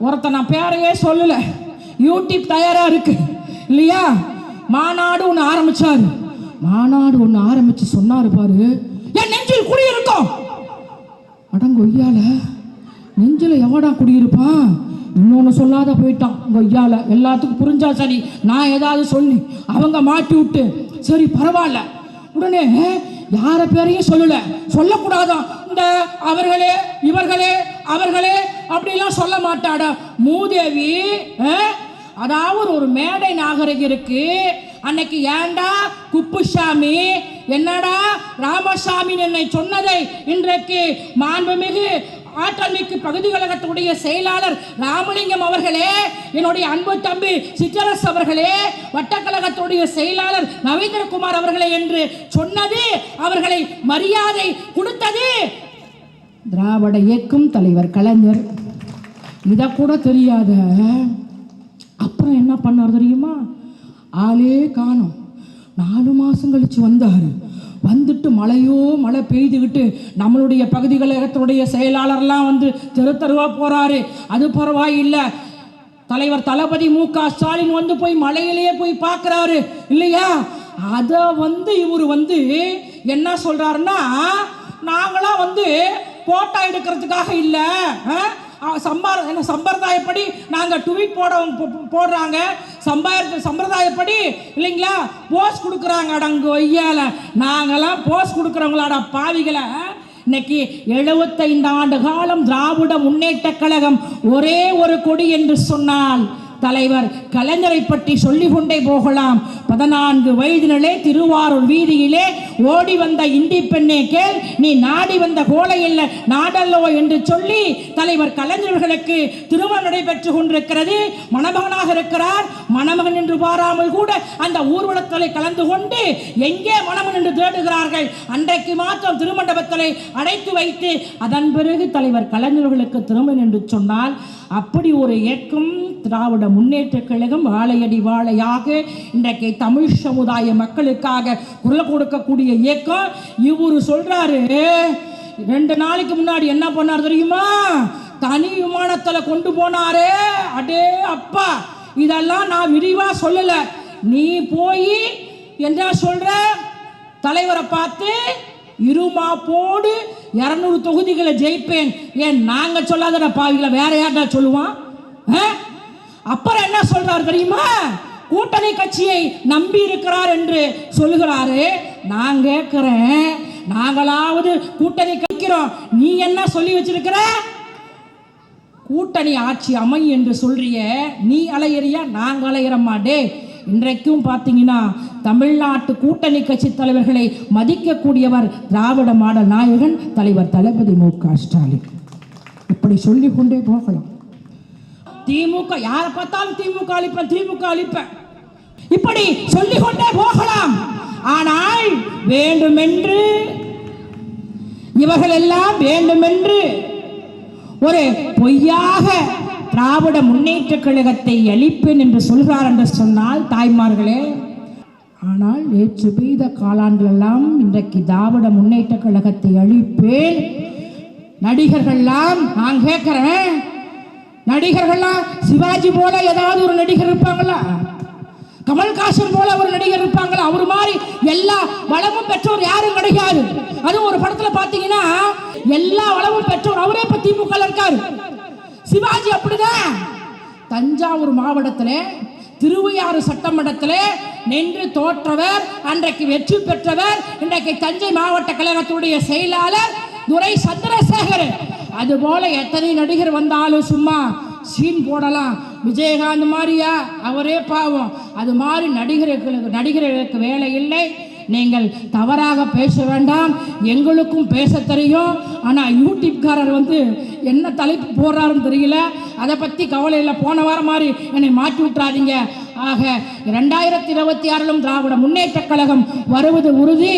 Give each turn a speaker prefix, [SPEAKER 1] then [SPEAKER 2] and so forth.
[SPEAKER 1] ஒருத்தன் நான் பேரையே சொல்லல. யூடியூப் தயாரா இருக்கு. இல்லையா? மாநாடு ஒன்று ஆரம்பிச்சாரு. மாநாடு ஒன்று ஆரம்பிச்சு சொன்னாரு பாரு. என் நெஞ்சில் குடியிருக்கும். அடங்கொய்யால நெஞ்சில் எவடா குடியிருப்பான் இன்னொன்று சொல்லாத போயிட்டான் கொய்யால. எல்லாத்துக்கும் புரிஞ்சா சரி. நான் ஏதாவது சொல்லி அவங்க மாட்டி விட்டு. சரி பரவாயில்ல. உடனே யார பேரையும் சொல்லல. சொல்லக்கூடாதான். இந்த அவர்களே இவர்களே அவர்களே அப்படிலாம் சொல்ல மாட்டாடா. மூதேவி அதாவது ஒரு மேடை நாகரிகம் இருக்கு. அன்னைக்கு ஏன்டா குப்புசாமி என்னடா ராமசாமி என்னை சொன்னதை இன்றைக்கு மாண்புமிகு ஆற்றல்மிக்கு பகுதி கழகத்துடைய செயலாளர் ராமலிங்கம் அவர்களே என்னுடைய அன்பு தம்பி சிற்றரசு அவர்களே வட்டக்கழகத்துடைய செயலாளர் நவீந்திரகுமார் அவர்களே என்று சொன்னது அவர்களை மரியாதை கொடுத்தது திராவிட இயக்கம் தலைவர் கலைஞர். இதை கூட தெரியாத அப்புறம் என்ன பண்ணார் தெரியுமா? ஆளே காணும். நாலு மாதம் கழித்து வந்தார். வந்துட்டு மழையோ மழை பெய்துக்கிட்டு நம்மளுடைய பகுதிகளகத்துடைய செயலாளர்லாம் வந்து தெரு தெருவாக போகிறாரு அது பரவாயில்லை. தலைவர் தளபதி மு க ஸ்டாலின் வந்து போய் மலையிலேயே போய் பார்க்குறாரு. இல்லையா? அதை வந்து இவர் வந்து என்ன சொல்கிறாருன்னா நாங்களாம் வந்து போட்டோ எடுக்கிறதுக்காக இல்லை. சம்பார சம்பிரதாயப்படி நாங்கள் ட்வீட் போட போ- போடுறாங்க. சம்பாய சம்பிரதாயப்படி இல்லைங்களா? போஸ் கொடுக்குறாங்க அடங்கு ஒய்யால நாங்களாம் போஸ் கொடுக்குறவங்களாடா பாவிகளை. இன்னைக்கு எழுபத்தைந்து ஆண்டு காலம் திராவிட முன்னேற்ற கழகம் ஒரே ஒரு கொடி என்று சொன்னால் தலைவர் கலைஞரை பற்றி சொல்லிக் கொண்டே போகலாம். பதினான்கு வயதினிலே திருவாரூர் வீதியிலே ஓடி வந்த இந்தி பெண்ணே கேள் நீ நாடி வந்த கோலை இல்ல நாடல்லோ என்று சொல்லி தலைவர் கலைஞர்களுக்கு திருமணம் நடைபெற்று கொண்டிருக்கிறது. மணமகனாக இருக்கிறார். மணமகன் என்று பாராமல் கூட அந்த ஊர்வலத்தில் கலந்து கொண்டு எங்கே மணமகன் என்று தேடுகிறார்கள்? அன்றைக்கு மாத்திரம் திருமண்டபத்தில் அடைத்து வைத்து அதன் பிறகு தலைவர் கலைஞர்களுக்கு திருமணம் என்று சொன்னால் அப்படி ஒரு இயக்கம் திராவிட முன்னேற்ற கழகம் வாழையடி வாழையாக இன்றைக்கு தமிழ் சமுதாய மக்களுக்காக குரல் கொடுக்கக்கூடிய இயக்கம். இவரு சொல்றாரு ரெண்டு நாளைக்கு முன்னாடி என்ன பண்ணார் தெரியுமா? தனி விமானத்தில் கொண்டு போனாரே. அடே அப்பா இதெல்லாம் நான் விரிவா சொல்லல. நீ போய் என்ன சொல்ற? தலைவரை பார்த்து இருமா போடு இரநூறு தொகுதிகளை ஜெயிப்பேன். ஏன் நாங்க சொல்லாதட பாவிகளை வேற யார்டா சொல்லுவான்? அப்புறம் என்ன சொல்றாரு தெரியுமா? கூட்டணி கட்சியை நம்பி இருக்கிறார் என்று சொல்லுகிறாரு நான் கேட்கிறேன் நாங்களாவது கூட்டணி கட்கிறோம் நீ என்ன சொல்லி வச்சிருக்கிற? கூட்டணி ஆட்சி அமை என்று சொல்றிய நீ அலையறியா? நாங்க அலையிறம்மா டே இன்றைக்கும் பார்த்தீங்கன்னா தமிழ்நாட்டு கூட்டணி கட்சி தலைவர்களை மதிக்கக்கூடியவர் திராவிட மாடல் நாயகன் தலைவர் தளபதி மு க ஸ்டாலின். இப்படி சொல்லிக்கொண்டே போகலாம். திமுக யாரை பார்த்தாலும் திமுக அழிப்பேன் திமுக அழிப்பேன். இப்படி சொல்லிக் கொண்டே போகலாம். ஆனால் வேண்டுமென்று இவர்கள் எல்லாம் வேண்டுமென்று ஒரு பொய்யாக திராவிட முன்னேற்ற கழகத்தை அழிப்பேன் என்று சொல்கிறார் என்று சொன்னால் தாய்மார்களே ஆனால் நேற்று பெய்த காலாண்டுகளெல்லாம் இன்றைக்கு திராவிட முன்னேற்ற கழகத்தை அழிப்பேன். நடிகர்கள்லாம் நான் கேட்கிறேன் நடிகர்கள்லாம் சிவாஜி போல ஏதாவது ஒரு நடிகர் இருப்பாங்களா? கமல்ஹாசன் போல ஒரு நடிகர் இருப்பாங்களா? அவர் மாதிரி எல்லா வளமும் பெற்றோர் யாரும் கிடையாது. அதுவும் ஒரு படத்துல பாத்தீங்கன்னா எல்லா வளமும் பெற்றோர் அவரே இப்ப திமுக இருக்காரு. சிவாஜி அப்படிதான் தஞ்சாவூர் மாவட்டத்திலே திருவையாறு சட்டமன்றத்திலே நின்று தோற்றவர் அன்றைக்கு வெற்றி பெற்றவர் இன்றைக்கு தஞ்சை மாவட்ட கழகத்துடைய செயலாளர் துரை சந்திரசேகர் அதுபோல் எத்தனை நடிகர் வந்தாலும் சும்மா சீன் போடலாம். விஜயகாந்த் மாதிரியா? அவரே பாவம். அது மாதிரி நடிகர்களுக்கு நடிகர்களுக்கு வேலை இல்லை. நீங்கள் தவறாக பேச வேண்டாம். எங்களுக்கும் பேச தெரியும். ஆனால் யூடியூப்காரர் வந்து என்ன தலைப்பு போடுறாருன்னு தெரியல. அதை பற்றி கவலை இல்லை. போன வாரம் மாதிரி என்னை மாற்றி விட்டுறாதீங்க. ஆக ரெண்டாயிரத்தி இருபத்தி ஆறிலும் திராவிட முன்னேற்ற கழகம் வருவது உறுதி.